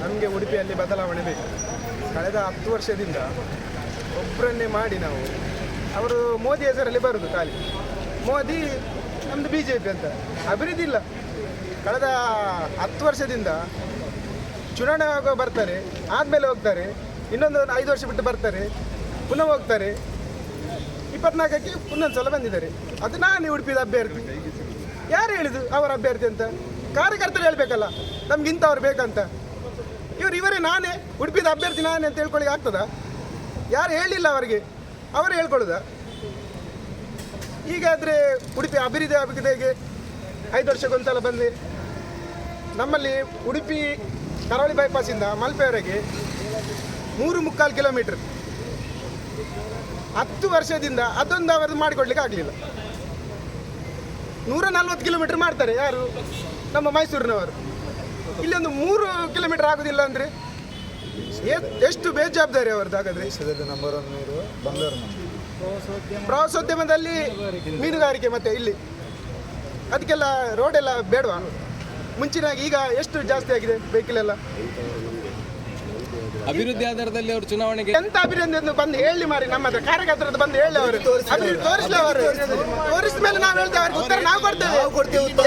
ನಮಗೆ ಉಡುಪಿಯಲ್ಲಿ ಬದಲಾವಣೆ ಬೇಕು. ಕಳೆದ ಹತ್ತು ವರ್ಷದಿಂದ ಒಬ್ಬರನ್ನೇ ಮಾಡಿ ನಾವು. ಅವರು ಮೋದಿ ಹೆಸರಲ್ಲಿ ಬರೋದು ಖಾಲಿ. ಮೋದಿ ನಮ್ಮದು ಬಿ ಜೆ ಪಿ ಅಂತ. ಅಭಿವೃದ್ಧಿ ಇಲ್ಲ. ಕಳೆದ ಹತ್ತು ವರ್ಷದಿಂದ ಚುನಾವಣೆ ಆಗುವ ಬರ್ತಾರೆ, ಆದಮೇಲೆ ಹೋಗ್ತಾರೆ, ಇನ್ನೊಂದು ಐದು ವರ್ಷ ಬಿಟ್ಟು ಬರ್ತಾರೆ, ಪುನಃ ಹೋಗ್ತಾರೆ. ಇಪ್ಪತ್ನಾಲ್ಕಕ್ಕೆ ಇನ್ನೊಂದು ಸಲ ಬಂದಿದ್ದಾರೆ. ಅದು ನಾನು ಉಡುಪಿದ ಅಭ್ಯರ್ಥಿ. ಯಾರು ಹೇಳಿದು ಅವರ ಅಭ್ಯರ್ಥಿ ಅಂತ? ಕಾರ್ಯಕರ್ತರು ಹೇಳ್ಬೇಕಲ್ಲ, ನಮ್ಗೆ ಇಂಥವ್ರು ಬೇಕಂತ. ಇವರು ಇವರೇ ನಾನೇ, ಉಡುಪಿದ ಅಭ್ಯರ್ಥಿ ನಾನೇ ಅಂತ ಹೇಳ್ಕೊಳ್ಳಿಕ್ಕೆ ಆಗ್ತದ? ಯಾರು ಹೇಳಿಲ್ಲ ಅವರಿಗೆ? ಅವರು ಹೇಳ್ಕೊಳ್ಳುದ? ಹೀಗಾದರೆ ಉಡುಪಿ ಅಭಿವೃದ್ಧಿ ಆಗುವುದೇಗೆ ಐದು ವರ್ಷಕ್ಕೊಂದ್ಸಲ ಬಂದು ನಮ್ಮಲ್ಲಿ ಉಡುಪಿ ಕರಾವಳಿ ಬೈಪಾಸಿಂದ ಮಲ್ಪೆವರೆಗೆ ಮೂರು ಮುಕ್ಕಾಲು ಕಿಲೋಮೀಟರ್ ಹತ್ತು ವರ್ಷದಿಂದ ಅದೊಂದು ಅವರದ್ದು ಮಾಡಿಕೊಡ್ಲಿಕ್ಕೆ ಆಗಲಿಲ್ಲ. ನೂರ ನಲ್ವತ್ತು ಕಿಲೋಮೀಟರ್ ಮಾಡ್ತಾರೆ ಯಾರು? ನಮ್ಮ ಮೈಸೂರಿನವರು. ಇಲ್ಲೊಂದು ಮೂರು ಕಿಲೋಮೀಟರ್ ಆಗೋದಿಲ್ಲ ಅಂದರೆ? ಎಷ್ಟು ಬೇಜವಾಬ್ದಾರಿ ಅವ್ರದ್ದು ಹಾಗಾದ್ರೆ? ನಂಬರ್ ಒನ್ ನೀರು ಬಂದರು ಪ್ರವಾಸೋದ್ಯಮದಲ್ಲಿ ಮೀನುಗಾರಿಕೆ ಮತ್ತೆ ಇಲ್ಲಿ. ಅದಕ್ಕೆಲ್ಲ ರೋಡ್ ಎಲ್ಲ ಬೇಡವಾ? ಮುಂಚಿನಾಗಿ ಈಗ ಎಷ್ಟು ಜಾಸ್ತಿ ಆಗಿದೆ ವೆಹಿಕಲ್ ಎಲ್ಲ? ಅಭಿವೃದ್ಧಿ ಆಧಾರದಲ್ಲಿ ಅವರು ಚುನಾವಣೆಗೆ ಎಂತ ಅಭಿವೃದ್ಧಿ ಎಂದು ಬಂದು ಹೇಳಿ ಮಾರಿ ನಮ್ಮ ಹತ್ರ ಕಾರ್ಯಕರ್ತರದ್ದು ಬಂದು ಹೇಳಿ ಅವರು. ಅಭಿವೃದ್ಧಿ ತೋರಿಸಲಿ ಅವರು. ತೋರಿಸಿದ ಮೇಲೆ ನಾವು ಹೇಳ್ತೇವೆ ಅವ್ರಿಗೆ ಉತ್ತರ ನಾವು ಕೊಡ್ತೇವೆ.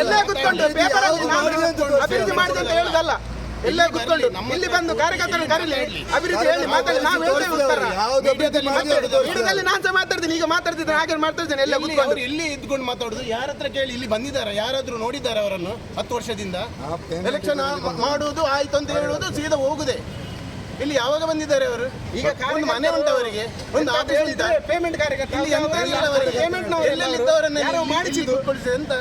ಎಲ್ಲೇ ಕುತ್ಕೊಂಡು ಪೇಪರ್ ಅಭಿವೃದ್ಧಿ ಮಾಡಿದೆ ಅಂತ ಹೇಳುದಲ್ಲ. ಎಲ್ಲೇ ಕುತ್ಕೊಂಡು ಇಲ್ಲಿ ಬಂದು ಕಾರ್ಯಕರ್ತರು ಕರೀಲಿ. ಅಭಿವೃದ್ಧಿ ಹೇಳಿ ಮಾತಾಡಿ ನಾವು ಹೇಳ್ತೇವೆ ಉತ್ತರ. ಮೀಡಿಯಾದಲ್ಲಿ ನಾನು ಸಹ ಮಾತಾಡ್ತೀನಿ ಈಗ ಮಾತಾಡ್ತಿದ್ದೇನೆ ಹಾಗೆ ಮಾತಾಡ್ತೇನೆ ಎಲ್ಲ ಇಲ್ಲಿ ಕುತ್ಕೊಂಡು. ಇಲ್ಲಿ ಇದ್ಕೊಂಡು ಮಾತಾಡುದು ಯಾರ ಹತ್ರ ಕೇಳಿ ಇಲ್ಲಿ ಬಂದಿದ್ದಾರೆ ಯಾರಾದ್ರೂ ನೋಡಿದ್ದಾರೆ ಅವರನ್ನು ಹತ್ತು ವರ್ಷದಿಂದ. ಎಲೆಕ್ಷನ್ ಮಾಡುವುದು ಆಯ್ತು ಅಂತ ಹೇಳುವುದು ಸೀದಾ ಹೋಗುದೆ. ಇಲ್ಲಿ ಯಾವಾಗ ಬಂದಿದ್ದಾರೆ ಅವರು? ಈಗ ಒಂದು ಮನೆ ಉಂಟು ಅವರಿಗೆ ಒಂದು ಆಫೀಸ್ ಉಂಟಾ. ಪೇಮೆಂಟ್ ಇಲ್ಲಿ ಎಂತ ಇಲ್ಲ ಅವರಿಗೆ ಪೇಮೆಂಟ್ ಇಲ್ಲಿ ಮಾಡಿಸಿದ್ದು? ಕೂತ್ಕೊಳಿಸಿ ಅಂತ.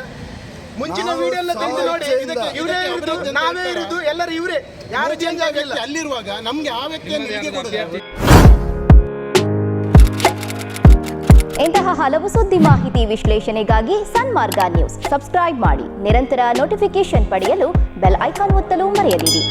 ಮುಂಚಿನ ವಿಡಿಯೋ ಎಲ್ಲ ತೆಗೆದು ನೋಡಿ ಇದಕ್ಕೆ ಇವರೇ ಇರುದು ನಾವೇ ಇರುದು ಎಲ್ಲರೂ ಇವರೇ. ಯಾರು ಚೇಂಜ್ ಆಗಿಲ್ಲ. ಅಲ್ಲಿರುವಾಗ ನಮ್ಗೆ ಆ ವ್ಯಕ್ತಿಯನ್ನು ಹೀಗೆ ಕೊಡೋದು. ಇಂತಹ ಹಲವು ಸುದ್ದಿ ಮಾಹಿತಿ ವಿಶ್ಲೇಷಣೆಗಾಗಿ ಸನ್ಮಾರ್ಗ ನ್ಯೂಸ್. ಸಬ್ಸ್ಕ್ರೈಬ್ ಮಾಡಿ. ನಿರಂತರ ನೋಟಿಫಿಕೇಶನ್ ಪಡೆಯಲು ಬೆಲ್ ಐಕಾನ್ ಒತ್ತಲು ಮರೆಯದಿರಿ.